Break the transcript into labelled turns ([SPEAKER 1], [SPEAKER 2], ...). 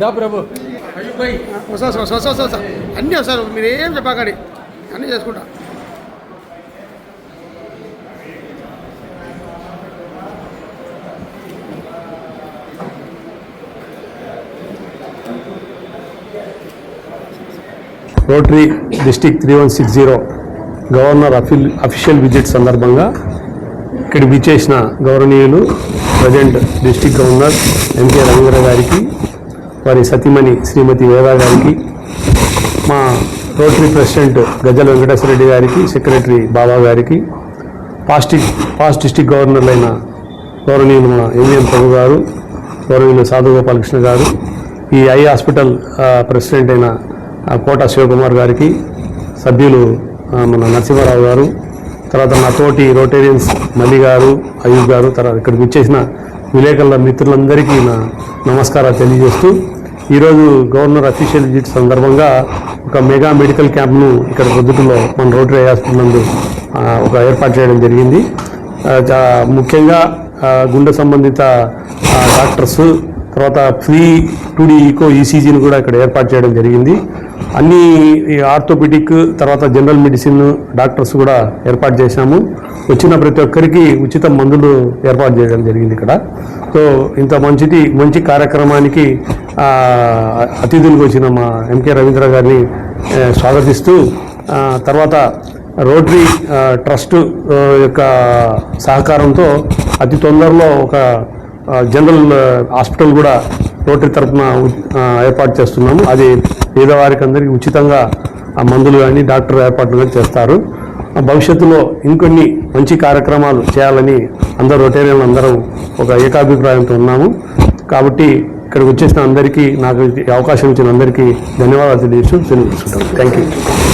[SPEAKER 1] దా ప్రభు.
[SPEAKER 2] వస్తా వస్తా వస్తా అన్నీ వస్తారు మీరు ఏం చెప్పకండి. అన్నీ చేసుకుంటా.
[SPEAKER 3] Rotary district three one six zero governor అఫిల్ official visit సందర్భంగా ఇక్కడికి విచ్చేసిన గౌరవనీయులు present district governor MK Ravindra గారికి వారి సతీమణి శ్రీమతి వేదా గారికి మా రోటరీ ప్రెసిడెంట్ గజ్జల వెంకటేశ్వర రెడ్డి గారికి సెక్రటరీ బాబా గారికి పాస్టిక్ పాస్ట్ డిస్టిక్ గవర్నర్లైన గౌరవనీయులు మా ఎంవిఎం ప్రభు గారు గౌరవనీయులు సాధు గోపాలకృష్ణ గారు ఈ ఐ హాస్పిటల్ ప్రెసిడెంట్ అయిన కోట శివకుమార్ గారికి సభ్యులు మన నరసింహారావు గారు తర్వాత నా తోటి రోటేరియన్స్ మల్లి గారు అయ్యూబ్ గారు తర్వాత ఇక్కడికి వచ్చేసిన విలేకరుల మిత్రులందరికీ నా నమస్కారాలు తెలియజేస్తూ ఈరోజు గవర్నర్ అఫీషియల్ విజిట్ సందర్భంగా ఒక మెగా మెడికల్ క్యాంప్ను ఇక్కడ ప్రొద్దుటలో మన రోటరీ హాస్పిటల్ నందు ఒక ఏర్పాటు చేయడం జరిగింది. ముఖ్యంగా గుండె సంబంధిత డాక్టర్స్ తర్వాత ఫ్రీ టూడీ ఈకో ఈసీజీని కూడా ఇక్కడ ఏర్పాటు చేయడం జరిగింది. అన్ని ఈ ఆర్థోపెడిక్ తర్వాత జనరల్ మెడిసిన్ డాక్టర్స్ కూడా ఏర్పాటు చేశాము. వచ్చిన ప్రతి ఒక్కరికి ఉచిత మందులు ఏర్పాటు చేయడం జరిగింది ఇక్కడ. సో ఇంత మంచిది మంచి కార్యక్రమానికి అతిథులకు వచ్చిన మా ఎంకే రవీంద్ర గారిని స్వాగతిస్తూ తర్వాత రోటరీ ట్రస్ట్ యొక్క సహకారంతో అతి తొందరలో ఒక జనరల్ హాస్పిటల్ కూడా రోటరీ తరఫున ఏర్పాటు చేస్తున్నాము. అది పేదవారికి అందరికీ ఉచితంగా ఆ మందులు కానీ డాక్టర్ ఏర్పాట్లు కానీ చేస్తారు. ఆ, భవిష్యత్తులో ఇంకొన్ని మంచి కార్యక్రమాలు చేయాలని అందరూ రొటేరియన్లు అందరం ఒక ఏకాభిప్రాయంతో ఉన్నాము. కాబట్టి ఇక్కడికి వచ్చేసిన అందరికీ నాకు అవకాశం ఇచ్చిన అందరికీ ధన్యవాదాలు తెలియజేస్తూ తెలియజేసుకుంటాను థ్యాంక్ యూ